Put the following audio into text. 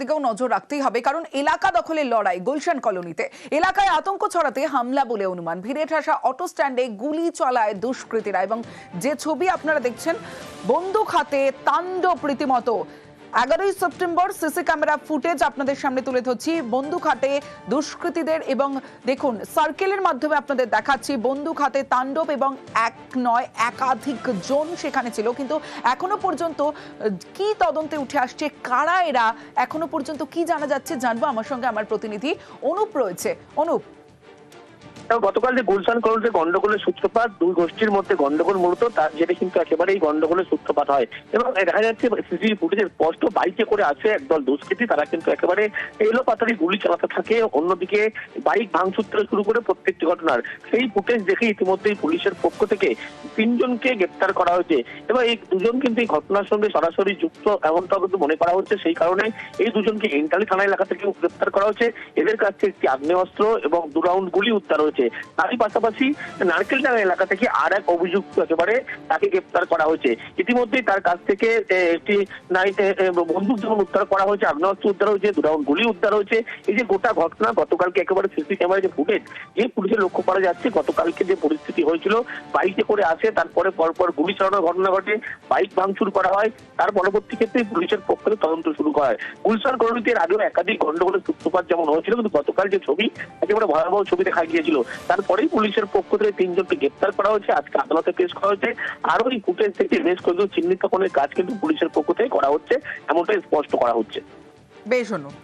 দিকেও নজর রাখতেই হবে, কারণ এলাকা দখলের লড়াই গুলশান কলোনিতে। এলাকায় আতঙ্ক ছড়াতে হামলা বলে অনুমান। ভিড়ে ঠাসা অটো স্ট্যান্ডে গুলি চলায় দুষ্কৃতীরা এবং যে ছবি আপনারা দেখছেন, বন্দুক হাতে তাণ্ডব রীতিমতো এগারোই সেপ্টেম্বর সিসি ক্যামেরা ফুটেজ আপনাদের সামনে তুলে ধরছি। বন্দুক হাতে দুষ্কৃতীদের এবং দেখুন সার্কেলের মাধ্যমে আপনাদের দেখাচ্ছি বন্দুক হাতে তাণ্ডব এবং এক নয়, একাধিক জন সেখানে ছিল। কিন্তু এখনও পর্যন্ত কি তদন্তে উঠে আসছে, কারা এরা, এখনও পর্যন্ত কি জানা যাচ্ছে, জানব। আমার সঙ্গে আমার প্রতিনিধি অনুপ রয়েছে। অনুপ গতকাল যে গুলশান কলেজে গন্ডগোলের সূত্রপাত, দুই গোষ্ঠীর মধ্যে গন্ডগোল মূলত, তার জেরে কিন্তু একেবারেই গন্ডগোলের সূত্রপাত হয়। এবং দেখা যাচ্ছে সিসিটিভি ফুটেজে স্পষ্ট বাইকে করে আছে একদল দুষ্কৃতী, তারা কিন্তু একেবারে এলো পাতারি গুলি চালাতে থাকে, অন্যদিকে বাইক ভাঙচুর থেকে শুরু করে প্রত্যেকটি ঘটনার। সেই ফুটেজ দেখে ইতিমধ্যেই পুলিশের পক্ষ থেকে তিনজনকে গ্রেপ্তার করা হয়েছে। এবং এই দুজন কিন্তু এই ঘটনার সঙ্গে সরাসরি যুক্ত, এমনটাও কিন্তু মনে করা হচ্ছে। সেই কারণে এই দুজনকে এন্টালি থানা এলাকা থেকে গ্রেপ্তার করা হচ্ছে এদের কাছ একটি আগ্নেয়াস্ত্র এবং দু রাউন্ড গুলি উদ্ধার হয়েছে। তারই পাশাপাশি নারকেলডাঙ্গা এলাকা থেকে আর এক অভিযুক্ত একেবারে তাকে গ্রেপ্তার করা হয়েছে। ইতিমধ্যে তার কাছ থেকে একটি নাইট বন্দুক যেমন উদ্ধার করা হয়েছে, আগ্নেয়াস্ত্র উদ্ধার হয়েছে দু গুলি উদ্ধার হয়েছে, এই যে গোটা ঘটনা, গতকালকে একেবারে সিসি ক্যামেরা যে ফুটেজ যে পুলিশের লক্ষ্য করা যাচ্ছে, গতকালকে যে পরিস্থিতি হয়েছিল, বাইকে করে আসে, তারপরে পরপর গুলি চালানোর ঘটনা ঘটে, বাইক ভাঙচুর করা হয়, তার পরবর্তী ক্ষেত্রে পুলিশের পক্ষ তদন্ত শুরু করা হয়। গুলশান কলোনিতে আগেও একাধিক গন্ডগোলের সূত্রপাত যেমন হয়েছিল, কিন্তু গতকাল যে ছবি, একেবারে ভয়াবহ ছবি দেখা গিয়েছিল। তারপরেই পুলিশের পক্ষ থেকে তিনজনকে গ্রেপ্তার করা হয়েছে। আজকে আদালতে পেশ করা হয়েছে। আর ওই ফুটেজ থেকে বেশ কয়েকজন চিহ্নিতকরণের কাজ কিন্তু পুলিশের পক্ষ থেকে করা হচ্ছে। এমনটাই স্পষ্ট করা হচ্ছে। বেশ অনুপ